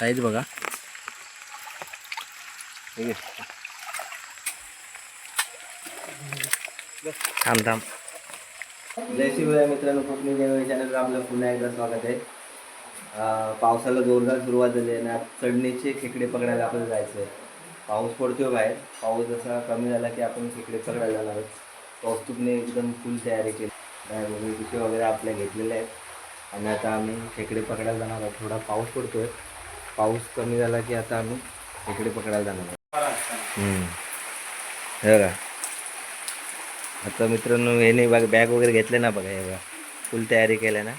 Size बघा. थांब थांब जय शिवराय मित्रांनो कोकणी देवळी चॅनलवर आपलं पुन्हा एकदा स्वागत आहे. पावसाला जोरदार सुरुवात झाली आहे आणि आज चढणीचे खेकडे पकडायला आपल्याला जायचं आहे पाऊस पडतोय बाहेर. पाऊस जसा कमी झाला की आपण खेकडे पकडायला जाणार आहोत. कौस्तुभने एकदम फुल तयारी केली. त्यामुळे पिशे वगैरे आपल्या घेतलेले आहेत. आणि आता आम्ही खेकडे पकडायला जाणार आहोत. थोडा पाऊस पडतोय. पाऊस कमी झाला की आता आम्ही इकडे पकडायला जाणार हे बघा. आता मित्रांनो याने बघा बॅग वगैरे घेतले ना बघा हे बघा. फुल तयारी केल्या ना.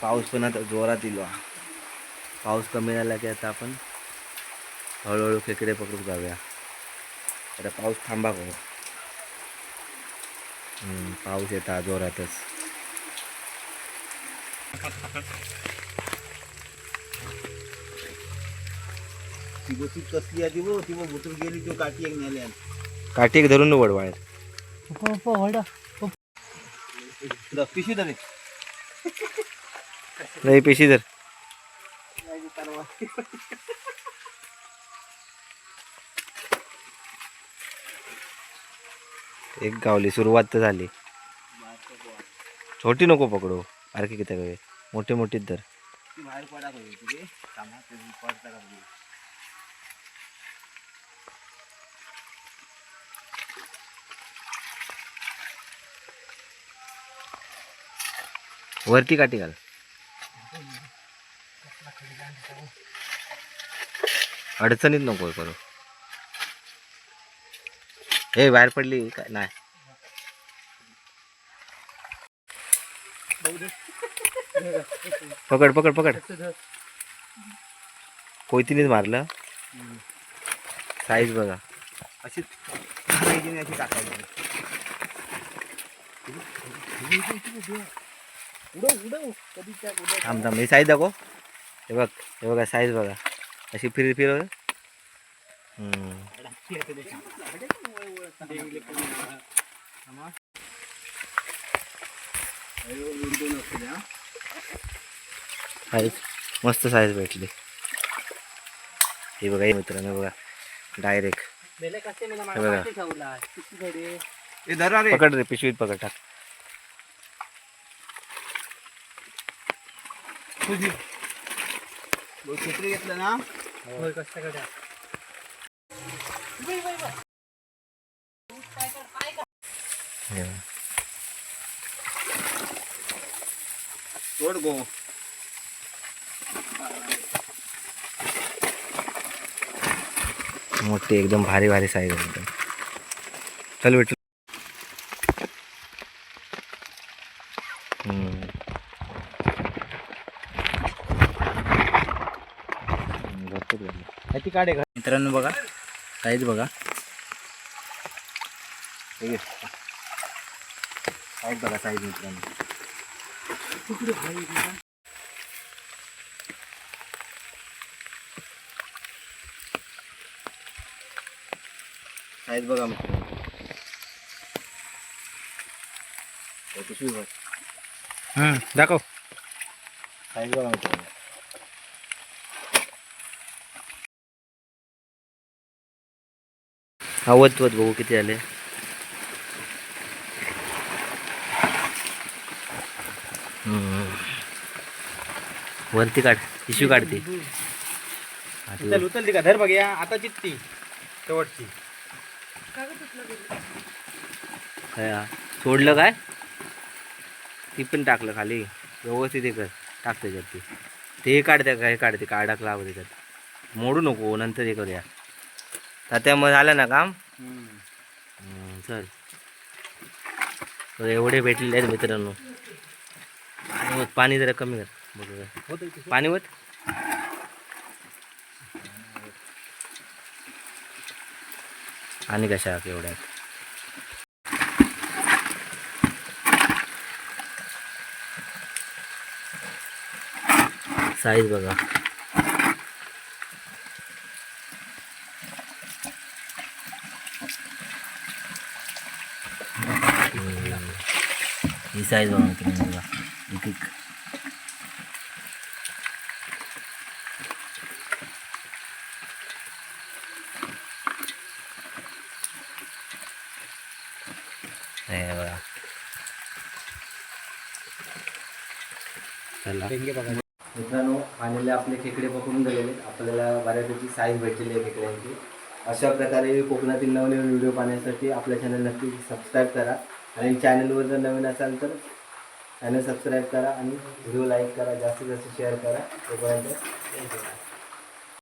पाऊस पण आता जोरात येईल पाऊस कमी झाला की आता आपण हळूहळू खेकडे पकडून जाऊया. आता पाऊस थांबा हो पाऊस येता जोरातच. ती गोष्टी कसली आधी ती मग बुतून गेली तो काठी एक नेल्या काठी एक धरून वड पिशवी तरी नाही पेशी धर एक गावली सुरुवात तर झाली छोटी नको पकडू अरे किती मोठी मोठीच धर ती बाहेर पडा पाहिजे तुझे कामात ते पडता का. वरती काठी घाल. अडचणीत नको करू. हे बाहेर पडली काय नाही. पकड पकड पकड. कोयतीनेच मारलं. साईज बघा. अशी अशी टाकायची थांब थांब. हे साईज दाखव. हे बघ हे बघा साईज बघा. अशी फिर फिर हम्म. साईज मस्त साईज भेटली. हे बघा हे मित्रांनो बघा. डायरेक्ट हे बघा. हे धरा रे पकड रे पिशवीत पकड टाक तुझी बघ, छत्री घेतलं ना? हे. सोड गो. मोठी एकदम भारी भारी साईज आहे एकदम. चल भेटू. ती काढे मित्रांनो बघा साईज बघा. साईज बघा साईज मित्रांनो. साईज बघा मित्रांनो हे पिशवी बघ. हम्म, दाखव. साईज बघा मित्रांनो हा वत वत बघू किती आले. वरती काढ पिशवी काढते ती. उचल ती का धर बघ या आता चित्ती शेवटची. काय हा? सोडलं काय? ती पण टाकलं खाली व्यवस्थित हे कर टाक त्याच्यात ती. ते काढते काय काढते काढाक लाव त्याच्यात. मोडू नको नंतर हे करूया. तात्या मग झालं ना काम? चल. एवढे भेटलेले आहेत मित्रांनो. पाणी पाणी जरा कमी कर. बघ पाणी होत? आणि कशा एवढ्यात साईज बघा. ही साईज बघा मित्रांनो बघा एक एक मित्रांनो फायनली आपले खेकडे पकडून गेलेले आपल्याला बऱ्यापैकी साईज भेटलेली आहे खेकड्यांची. अशा प्रकारे कोकणातील नवनवीन व्हिडिओ पाहण्यासाठी आपल्या चॅनल नक्की सबस्क्राईब करा. आणि चॅनलवर जर नवीन असाल तर चॅनल सबस्क्राईब करा आणि व्हिडिओ लाईक करा जास्तीत जास्त शेअर करा. तोपर्यंत